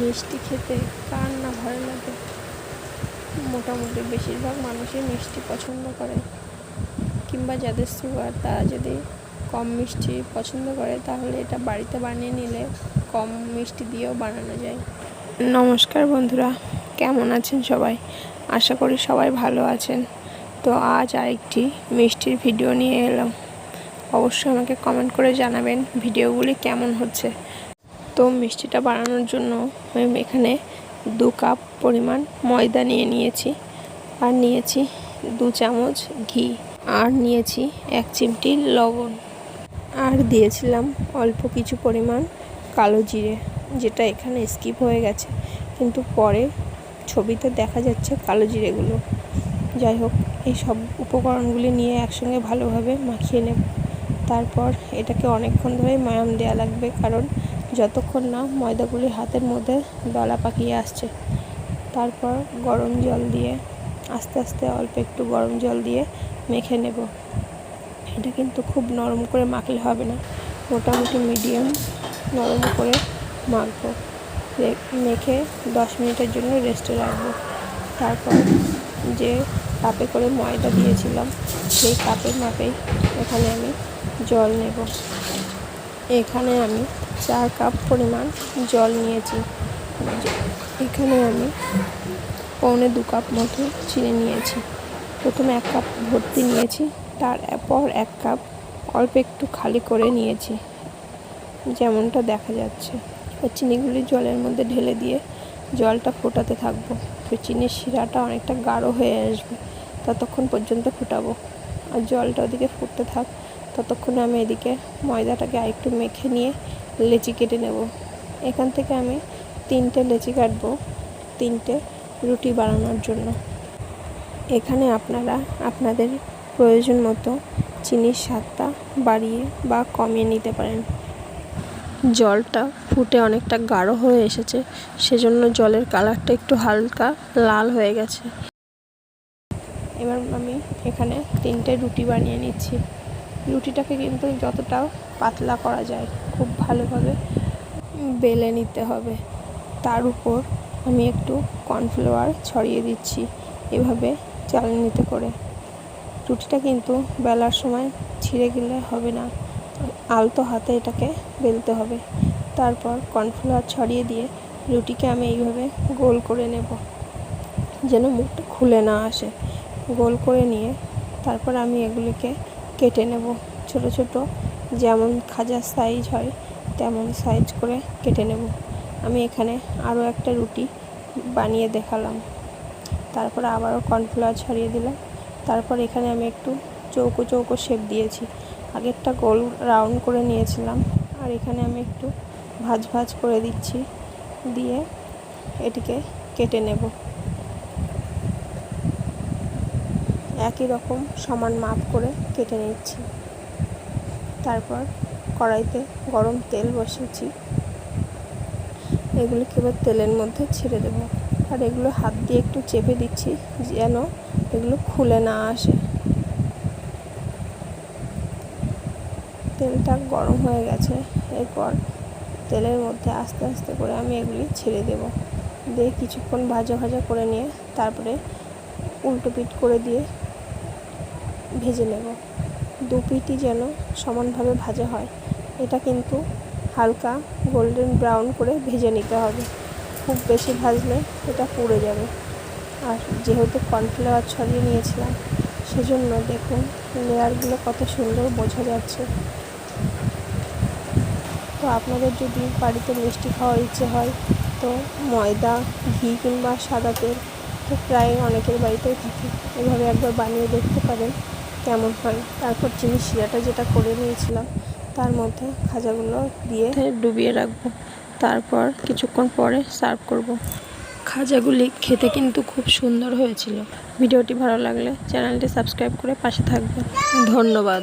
মিষ্টি খেতে কার না ভালো লাগে? মোটামুটি বেশিরভাগ মানুষই মিষ্টি পছন্দ করে। কিংবা যাদের সুগার তারা যদি কম মিষ্টি পছন্দ করে, তাহলে এটা বাড়িতে বানিয়ে নিলে কম মিষ্টি দিয়েও বানানো যায়। নমস্কার বন্ধুরা, কেমন আছেন সবাই? আশা করি সবাই ভালো আছেন। তো আজ আরেকটি মিষ্টির ভিডিও নিয়ে এলাম। অবশ্যই আমাকে কমেন্ট করে জানাবেন ভিডিওগুলি কেমন হচ্ছে। তো মিষ্টিটা বানানোর জন্য আমি এখানে দু কাপ পরিমাণ ময়দা নিয়ে নিয়েছি। আর নিয়েছি দু চামচ ঘি। আর নিয়েছি এক চিমটি লবণ। আর দিয়েছিলাম অল্প কিছু পরিমাণ কালো জিরে, যেটা এখানে স্কিপ হয়ে গেছে। কিন্তু পরে ছবিতে দেখা যাচ্ছে কালো জিরেগুলো। যাই হোক, এই সব উপকরণগুলি নিয়ে একসঙ্গে ভালোভাবে মাখিয়ে নেব। তারপর এটাকে অনেকক্ষণ ধরে ময়াম দেওয়া লাগবে, কারণ যতক্ষণ না ময়দাগুলি হাতের মধ্যে দলা পাকিয়ে আসছে, তারপর গরম জল দিয়ে, আস্তে আস্তে অল্প একটু গরম জল দিয়ে মেখে নেব। এটা কিন্তু খুব নরম করে মাখলে হবে না। মোটামুটি মিডিয়াম নরম করে মাখবো। মেখে দশ মিনিটের জন্য রেস্টে রাখব। তারপর যে কাপে করে ময়দা দিয়েছিলাম, সেই কাপের মাপেই এখানে আমি জল নেব। এখানে আমি চার কাপ পরিমাণ জল নিয়েছি। এখানে আমি পৌনে দু কাপ মতো চিনি নিয়েছি। প্রথমে এক কাপ ভর্তি নিয়েছি, তারপর এক কাপ অল্প একটু খালি করে নিয়েছি। যেমনটা দেখা যাচ্ছে। চিনিগুলি জলের মধ্যে ঢেলে দিয়ে জলটা ফোটাতে থাকব। তো চিনির শিরাটা অনেকটা গাঢ় হয়ে আসবে। ততক্ষণ পর্যন্ত ফোটাবো। আর জলটা ওদিকে ফুটতে থাক। ততক্ষণে আমি এদিকে ময়দাটাকে আরেকটু মেখে নিয়ে লেচি কেটে নেব। এখান থেকে আমি তিনটে লেচি কাটবো, তিনটে রুটি বানানোর জন্য। এখানে আপনারা আপনাদের প্রয়োজন মতো চিনির স্বাদটা বাড়িয়ে বা কমিয়ে নিতে পারেন। জলটা ফুটে অনেকটা গাঢ় হয়ে এসেছে, সেজন্য জলের কালারটা একটু হালকা লাল হয়ে গেছে। এবার আমি এখানে তিনটে রুটি বানিয়ে নিচ্ছি। রুটিটাকে কিন্তু যতটা পাতলা করা যায়, খুব ভালোভাবে বেলে নিতে হবে। তার উপর আমি একটু কর্নফ্লাওয়ার ছড়িয়ে দিচ্ছি এভাবে চালনিতে করে। রুটিটা কিন্তু বেলার সময় ছিঁড়ে গেলে হবে না, আলতো হাতে এটাকে বেলতে হবে। তারপর কর্নফ্লাওয়ার ছড়িয়ে দিয়ে রুটিকে আমি এইভাবে গোল করে নেব, যেন মুখটা খুলে না আসে। গোল করে নিয়ে তারপর আমি এগুলিকে কেটে নেব। ছোট ছোট যেমন খাজার সাইজ হয়, তেমন সাইজ করে কেটে নেব। আমি এখানে আরও একটা রুটি বানিয়ে দেখালাম। তারপর আবারও কর্নফ্লাওয়ার ছড়িয়ে দিলাম। তারপর এখানে আমি একটু চৌকো চৌকো শেপ দিয়েছি। আগেরটা গোল রাউন্ড করে নিয়েছিলাম। আর এখানে আমি একটু ভাজ ভাজ করে দিচ্ছি। দিয়ে এটিকে কেটে নেব। একই রকম সমান মাপ করে কেটে নিচ্ছি। তারপর কড়াইতে গরম তেল বসিয়েছি। এগুলোকে এবার তেলের মধ্যে ছেড়ে দেবো। আর এগুলো হাত দিয়ে একটু চেপে দিচ্ছি যেন এগুলো খুলে না আসে। তেলটা গরম হয়ে গেছে। এরপর তেলের মধ্যে আস্তে আস্তে করে আমি এগুলি ছেড়ে দেব। দিয়ে কিছুক্ষণ ভাজা ভাজা করে নিয়ে তারপরে উল্টো পিট করে দিয়ে ভেজে নেব। দু পিঠই যেন সমানভাবে ভাজা হয়। এটা কিন্তু হালকা গোল্ডেন ব্রাউন করে ভেজে নিতে হবে। খুব বেশি ভাজলে এটা পুড়ে যাবে। আর যেহেতু কর্নফ্লাওয়ার ছড়িয়ে নিয়েছিলাম, সেজন্য দেখুন লেয়ারগুলো কত সুন্দর বোঝা যাচ্ছে। তো আপনাদের যদি বাড়িতে মিষ্টি খাওয়ার ইচ্ছে হয়, তো ময়দা, ঘি কিংবা সাদা তেল তো প্রায় অনেকের বাড়িতেই থাকে। এভাবে একবার বানিয়ে দেখতে পারেন। কেমন হয়? তারপর চিনি শিরাটা যেটা করে নিয়েছিলাম তার মধ্যে খাজাগুলো দিয়ে ডুবিয়ে রাখব। তারপর কিছুক্ষণ পরে সার্ভ করব। খাজাগুলি খেতে কিন্তু খুব সুন্দর হয়েছিল। ভিডিওটি ভালো লাগলে চ্যানেলটি সাবস্ক্রাইব করে পাশে থাকবেন। ধন্যবাদ।